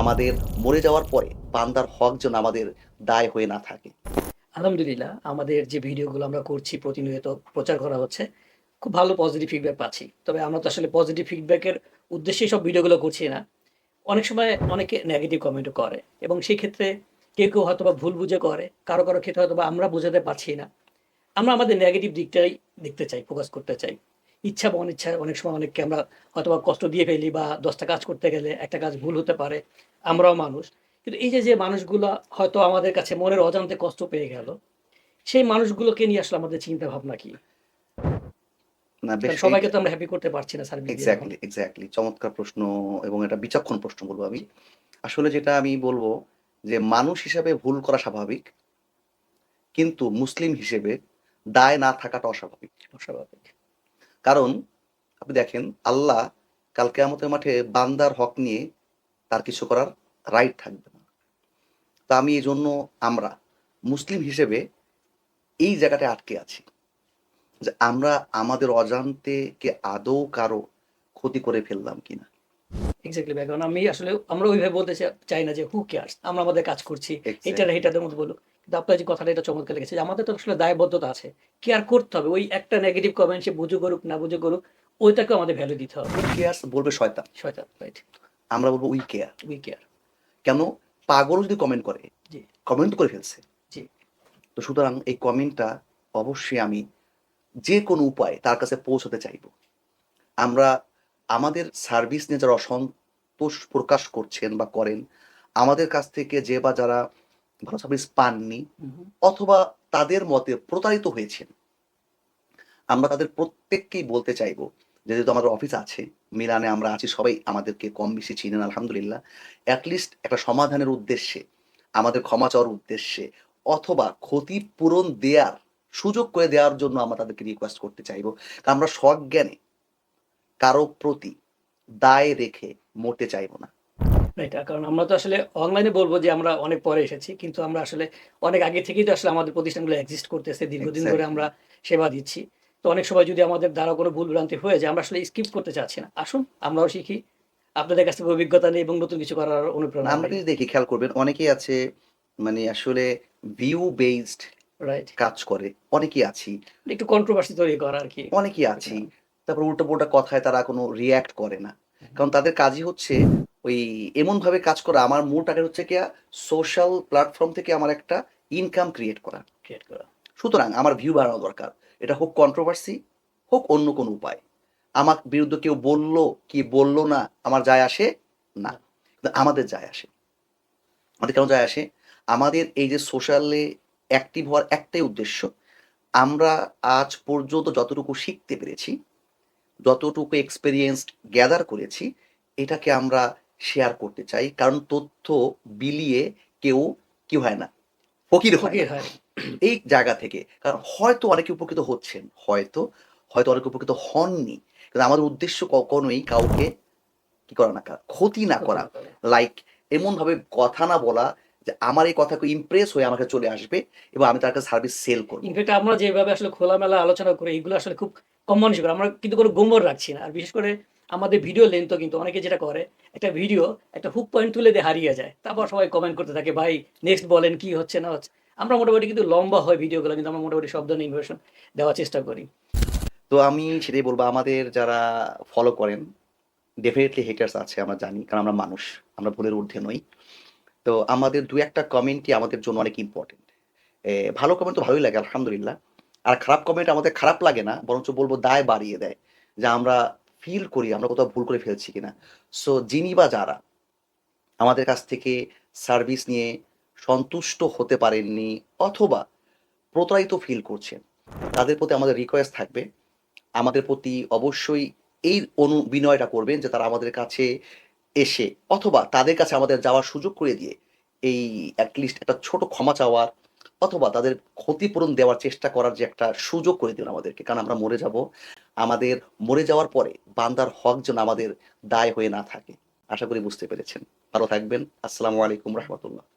আমাদের মরে যাওয়ার পরে বান্দার হক যেন আমাদের দায় হয়ে না থাকে। আলহামদুলিল্লাহ, আমাদের যে ভিডিওগুলো আমরা করছি প্রতিনিয়ত প্রচার করা হচ্ছে, খুব ভালো পজিটিভ ফিডব্যাক পাচ্ছি। তবে আমরা তো আসলে পজিটিভ ফিডব্যাকের উদ্দেশ্যেই সব ভিডিওগুলো করছি না। অনেক সময় অনেকে নেগেটিভ কমেন্টও করে এবং সেই ক্ষেত্রে কেউ কেউ হয়তো বা ভুল বুঝে করে, কারও কারও ক্ষেত্রে হয়তো বা আমরা বোঝাতে পারছি না। আমরা আমাদের নেগেটিভ দিকটাই দেখতে চাই ফোকাস করতে চাই। ইচ্ছা বা অনিচ্ছা অনেক সময় অনেককে আমরা হয়তো বা কষ্ট দিয়ে ফেলি বা দশটা কাজ করতে গেলে একটা কাজ ভুল হতে পারে আমরাও মানুষ। কিন্তু এই যে যে মানুষগুলো হয়তো আমাদের কাছে মনের অজান্তে কষ্ট পেয়ে গেল সেই মানুষগুলোকে নিয়ে আসলে আমাদের চিন্তা ভাবনা কি? না সবাইকে তো আমরা হ্যাপি করতে পারছি না সার্ভিস এক্স্যাক্টলি এক্স্যাক্টলি চমৎকার প্রশ্ন এবং এটা বিচক্ষণ প্রশ্ন বলব আমি। আসলে যেটা আমি বলব যে মানুষ হিসেবে ভুল করা স্বাভাবিক কিন্তু মুসলিম হিসেবে দায় না থাকাটা অস্বাভাবিক। অস্বাভাবিক। কারণ আপনি দেখেন আল্লাহ কালকে আমাদের মাঠে বান্দার হক নিয়ে তার কিছু করার রাইট থাকবে না। তা আমি এই জন্য আমরা মুসলিম হিসেবে এই জায়গাটায় আটকে আছি যে আমরা আমাদের অজান্তে কে আদৌ কারও ক্ষতি করে ফেললাম কিনা। এক্স্যাক্টলি কারণ আমি আসলে আমরা ওইভাবে বলতে চাই না যে হু কেয়ার্স আমরা আমাদের কাজ করছি. এটা হেটাদের মতো বলুক। কিন্তু আপনার যে কথাটা এটা চমৎকার লেগেছে যে আমাদের তো আসলে দায়বদ্ধতা আছে। কেয়ার করতে হবে। ওই একটা নেগেটিভ কমেন্ট সে বুঝে করুক না বুঝে করুক ওইটাকে আমাদের ভ্যালু দিতে হবে। কেয়ার্স বলবে শয়তান। শয়তান রাইট আমরা বলব উই কেয়ার উই কেয়ার কেন? পাগল যদি কমেন্ট করে জি। কমেন্ট করে ফেলছে। জি। তো সুতরাং এই কমেন্টটা অবশ্যই আমি যে কোনো উপায়ে তার কাছে পৌঁছতে চাইব। আমরা আমাদের সার্ভিস নিয়ে যারা অসন্তোষ প্রকাশ করছেন বা করেন আমাদের কাছ থেকে যে বা যারা ভালো সার্ভিস পাননি অথবা তাদের মতে প্রতারিত হয়েছেন। আমরা তাদের প্রত্যেককেই বলতে চাইব যে যেহেতু আমাদের অফিস আছে মিলানে আমরা আছি সবাই আমাদেরকে কম বেশি চিনেন আলহামদুলিল্লাহ। অ্যাটলিস্ট একটা সমাধানের উদ্দেশ্যে আমাদের ক্ষমা চাওয়ার উদ্দেশ্যে অথবা ক্ষতিপূরণ দেওয়ার সুযোগ করে দেওয়ার জন্য আমরা তাদেরকে রিকোয়েস্ট করতে চাইব। কারণ আমরা সজ্ঞানে কারও প্রতি দায় রেখে মরতে চাইব না। রাইট কারণ আমরা তো আসলে অনলাইনে বলব যে আমরা অনেক পরে এসেছি কিন্তু আমরা আসলে অনেক আগে থেকেই তো আসলে আমাদের প্রতিষ্ঠানগুলো এক্সিস্ট করতেছে দীর্ঘদিন ধরে আমরা সেবা দিচ্ছি। তো অনেক সময় যদি আমাদের দ্বারা কোনো ভুল ভ্রান্তি হয়ে যায় আমরা আসলে স্কিপ করতে চাচ্ছি না। আসুন আমরাও শিখি আপনাদের কাছ থেকে অভিজ্ঞতা নেই এবং নতুন কিছু করার অনুপ্রেরণা আমরা যদি দেখি খেয়াল করবেন অনেকেই আছে মানে আসলে ভিউ বেসড রাইট কাজ করে অনেকেই আছি। একটু কন্ট্রোভার্সি তৈরি করা আর কি। অনেকেই আছি তারপর উল্টো পুল্টা কথায় তারা কোনো রিয়্যাক্ট করে না। কারণ তাদের কাজই হচ্ছে ওই এমনভাবে কাজ করা আমার মূল টার্গেট হচ্ছে কি সোশ্যাল প্ল্যাটফর্ম থেকে আমার একটা ইনকাম ক্রিয়েট করা। ক্রিয়েট করা। সুতরাং আমার ভিউ বাড়ানো দরকার। এটা হোক কন্ট্রোভার্সি হোক অন্য কোনো উপায়। আমার বিরুদ্ধে কেউ বলল কি বলল না আমার যায় আসে? না। আমাদের যায় আসে। আমাদের কেন যায় আসে? আমাদের এই যে সোশ্যালে অ্যাক্টিভ হওয়ার একটাই উদ্দেশ্য আমরা আজ পর্যন্ত যতটুকু শিখতে পেরেছি যতটুকু এক্সপেরিয়েন্স গ্যাদার করেছি এটাকে আমরা শেয়ার করতে চাই কারণ তথ্য বিলিয়ে কেউ কি হয় না। ফকির হয় এই জায়গা থেকে। কারণ হয়তো অনেকে উপকৃত হচ্ছেন হয়তো হয়তো অনেকে উপকৃত হননি। কিন্তু আমাদের উদ্দেশ্য কখনোই কাউকে কি করা না ক্ষতি না করা। লাইক এমন ভাবে কথা না বলা যে আমার এই কথা ইমপ্রেস হয়ে আমাকে চলে আসবে এবং আমি তার কাছে সার্ভিস সেল করব। ইনফ্যাক্ট আমরা যেভাবে আসলে খোলামেলা আলোচনা করি এগুলো আসলে খুব কম মানুষ আমরা কিন্তু কোনো গোমর রাখছি না। আর বিশেষ করে আমাদের ভিডিও লেন্থও কিন্তু অনেকে যেটা করে, একটা ভিডিও একটা হুক পয়েন্ট তুলে দিয়ে হারিয়ে যায়। তারপর সবাই কমেন্ট করতে থাকে, ভাই নেক্সট বলেন কি হচ্ছে না হচ্ছে? আমরা মোটামুটি কিন্তু লম্বা হয় ভিডিওগুলো কিন্তু আমরা মোটামুটি ধরনের ইনফরমেশন দেওয়ার চেষ্টা করি। তো আমি সেটাই বলব, আমাদের যারা ফলো করেন ডেফিনেটলি হেটার্স আছে, আমরা জানি, কারণ আমরা মানুষ, আমরা ভুলের ঊর্ধ্বে নই। তো আমাদের দু একটা কমেন্টই আমাদের জন্য অনেক ইম্পর্টেন্ট ভালো কমেন্ট তো ভালোই লাগে, আলহামদুলিল্লাহ। আর খারাপ কমেন্ট আমাদের খারাপ লাগে না, বরঞ্চ বলব দায় বাড়িয়ে দেয়, যে আমরা ফিল করি, আমরা কোথাও ভুল করে ফেলছি কিনা। সো যিনি বা যারা আমাদের কাছ থেকে সার্ভিস নিয়ে সন্তুষ্ট হতে পারেননি অথবা প্রতারিত ফিল করছেন, তাদের প্রতি আমাদের রিকোয়েস্ট থাকবে। আমাদের প্রতি অবশ্যই এই অনু, বিনয়টা করবেন যে তারা আমাদের কাছে এসে অথবা তাদের কাছে আমাদের যাওয়ার সুযোগ করে দিয়ে এই অ্যাটলিস্ট একটা ছোট ক্ষমা চাওয়ার অথবা তাদের ক্ষতিপূরণ দেওয়ার চেষ্টা করার যে একটা সুযোগ করে দিন আমাদেরকে। কারণ আমরা মরে যাব। আমাদের মরে যাওয়ার পরে বান্দার হক যেন আমাদের দায় হয়ে না থাকে। আশা করি বুঝতে পেরেছেন। ভালো থাকবেন। আসসালামু আলাইকুম রহমতুল্লাহ।